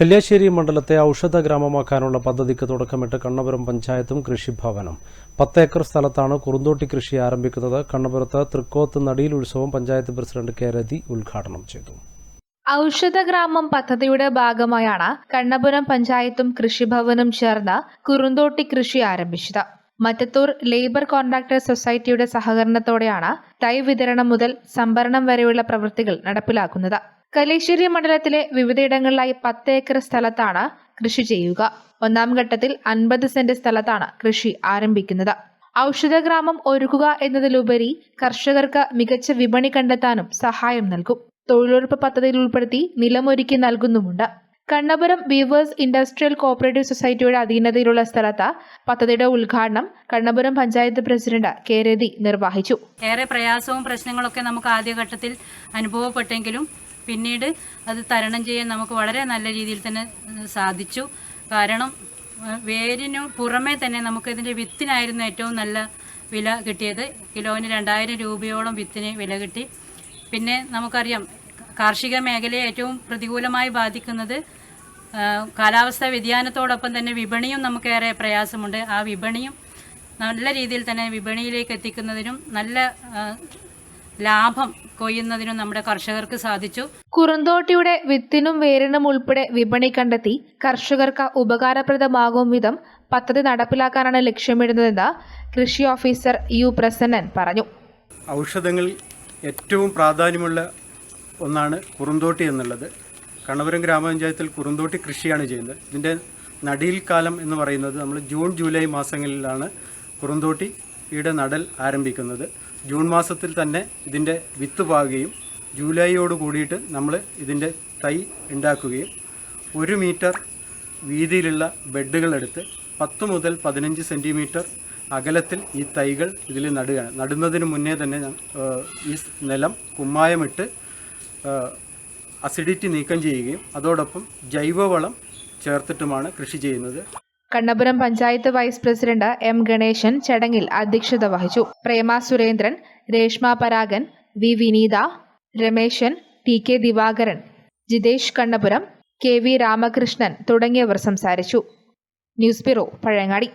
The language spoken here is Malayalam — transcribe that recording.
കല്യാശ്ശേരി മണ്ഡലത്തെ ഔഷധ ഗ്രാമമാക്കാനുള്ള പദ്ധതിക്ക് തുടക്കമിട്ട് കണ്ണപുരം പഞ്ചായത്തും കൃഷിഭവനും. പത്ത് ഏക്കർ സ്ഥലത്താണ് കുറുന്തോട്ടി കൃഷി ആരംഭിക്കുന്നത്. കണ്ണപുരത്ത് തൃക്കോത്ത് നടിയിൽ ഉത്സവം പഞ്ചായത്ത് പ്രസിഡന്റ് കെ. രതി ഉദ്ഘാടനം ചെയ്തു. ഔഷധ ഗ്രാമം പദ്ധതിയുടെ ഭാഗമായാണ് കണ്ണപുരം പഞ്ചായത്തും കൃഷിഭവനും ചേർന്ന് കുറുന്തോട്ടി കൃഷി ആരംഭിച്ചത്. മറ്റത്തൂർ ലേബർ കോൺട്രാക്ടർ സൊസൈറ്റിയുടെ സഹകരണത്തോടെയാണ് തൈ വിതരണം മുതൽ സംഭരണം വരെയുള്ള പ്രവൃത്തികൾ നടപ്പിലാക്കുന്നത്. കലേശ്വരി മണ്ഡലത്തിലെ വിവിധയിടങ്ങളിലായി പത്ത് ഏക്കർ സ്ഥലത്താണ് കൃഷി ചെയ്യുക. ഒന്നാം ഘട്ടത്തിൽ അൻപത് സെന്റ് സ്ഥലത്താണ് കൃഷി ആരംഭിക്കുന്നത്. ഔഷധഗ്രാമം ഒരുക്കുക എന്നതിലുപരി കർഷകർക്ക് മികച്ച വിപണി കണ്ടെത്താനും സഹായം നൽകും. തൊഴിലുറപ്പ് പദ്ധതിയിൽ ഉൾപ്പെടുത്തി നിലമൊരുക്കി നൽകുന്നുമുണ്ട്. കണ്ണപുരം വീവേഴ്സ് ഇൻഡസ്ട്രിയൽ കോപ്പറേറ്റീവ് സൊസൈറ്റിയുടെ അധീനതയിലുള്ള സ്ഥലത്ത് പദ്ധതിയുടെ ഉദ്ഘാടനം കണ്ണപുരം പഞ്ചായത്ത് പ്രസിഡന്റ് കെ. രതി നിർവഹിച്ചു. ഏറെ പ്രയാസവും പ്രശ്നങ്ങളൊക്കെ നമുക്ക് ആദ്യഘട്ടത്തിൽ അനുഭവപ്പെട്ടെങ്കിലും പിന്നീട് അത് തരണം ചെയ്യാൻ നമുക്ക് വളരെ നല്ല രീതിയിൽ തന്നെ സാധിച്ചു. കാരണം വേരിനു പുറമേ തന്നെ നമുക്ക് നമുക്കിതിന്റെ വിത്തിനായിരുന്നു ഏറ്റവും നല്ല വില കിട്ടിയത്. കിലോന് രണ്ടായിരം രൂപയോളം വിത്തിന് വില കിട്ടി. പിന്നെ നമുക്കറിയാം കാർഷിക മേഖലയെ ഏറ്റവും പ്രതികൂലമായി ബാധിക്കുന്നത് കാലാവസ്ഥാ വ്യതിയാനത്തോടൊപ്പം തന്നെ വിപണിയും നമുക്കേറെ പ്രയാസമുണ്ട്. ആ വിപണിയും നല്ല രീതിയിൽ തന്നെ വിപണിയിലേക്ക് എത്തിക്കുന്നതിനും നല്ല ലാഭം കൊയ്യുന്നതിനും നമ്മുടെ കർഷകർക്ക് സാധിച്ചു. കുറുന്തോട്ടിയുടെ വിത്തിനും വേരിനും ഉൾപ്പെടെ വിപണി കണ്ടെത്തി കർഷകർക്ക് ഉപകാരപ്രദമാകും വിധം പദ്ധതി നടപ്പിലാക്കാനാണ് ലക്ഷ്യമിടുന്നതെന്ന് കൃഷി ഓഫീസർ യു പ്രസന്നൻ പറഞ്ഞു. ഔഷധങ്ങളിൽ ഏറ്റവും പ്രാധാന്യമുള്ള ഒന്നാണ് കുറുന്തോട്ടി എന്നുള്ളത്. കണ്ണപുരം ഗ്രാമപഞ്ചായത്തിൽ കുറുന്തോട്ടി കൃഷിയാണ് ചെയ്യുന്നത്. ഇതിന്റെ നടിയിൽ കാലം എന്ന് പറയുന്നത് നമ്മൾ ജൂൺ ജൂലൈ മാസങ്ങളിലാണ് കുറുന്തോട്ടിയുടെ നടൽ ആരംഭിക്കുന്നത്. ജൂൺ മാസത്തിൽ തന്നെ ഇതിന്റെ വിത്ത് പാകുകയും ജൂലൈയോട് കൂടിയിട്ട് നമ്മൾ ഇതിന്റെ തൈ ഉണ്ടാക്കുകയും ഒരു മീറ്റർ വീതിയിലുള്ള ബെഡുകളെടുത്ത് പത്ത് മുതൽ പതിനഞ്ച് സെന്റിമീറ്റർ അകലത്തിൽ ഈ തൈകൾ ഇതിൽ നടുകയാണ്. നടുന്നതിന് മുന്നേ തന്നെ ഈ നിലം കുമ്മായമിട്ട് അസിഡിറ്റി നീക്കം ചെയ്യുകയും അതോടൊപ്പം ജൈവവളം ചേർത്തിട്ടുമാണ് കൃഷി ചെയ്യുന്നത്. Kannapuram panchayat vice president M Ganeshan ചടങ്ങിൽ അധ്യക്ഷത വഹിച്ചു. Prema Surendran Reshma Paragan V Vineetha Rameshan T K Divakaran Jithesh Kannapuram K V Ramakrishnan തുടങ്ങിയവർ സംസാരിച്ചു. News bureau Pazhayangadi.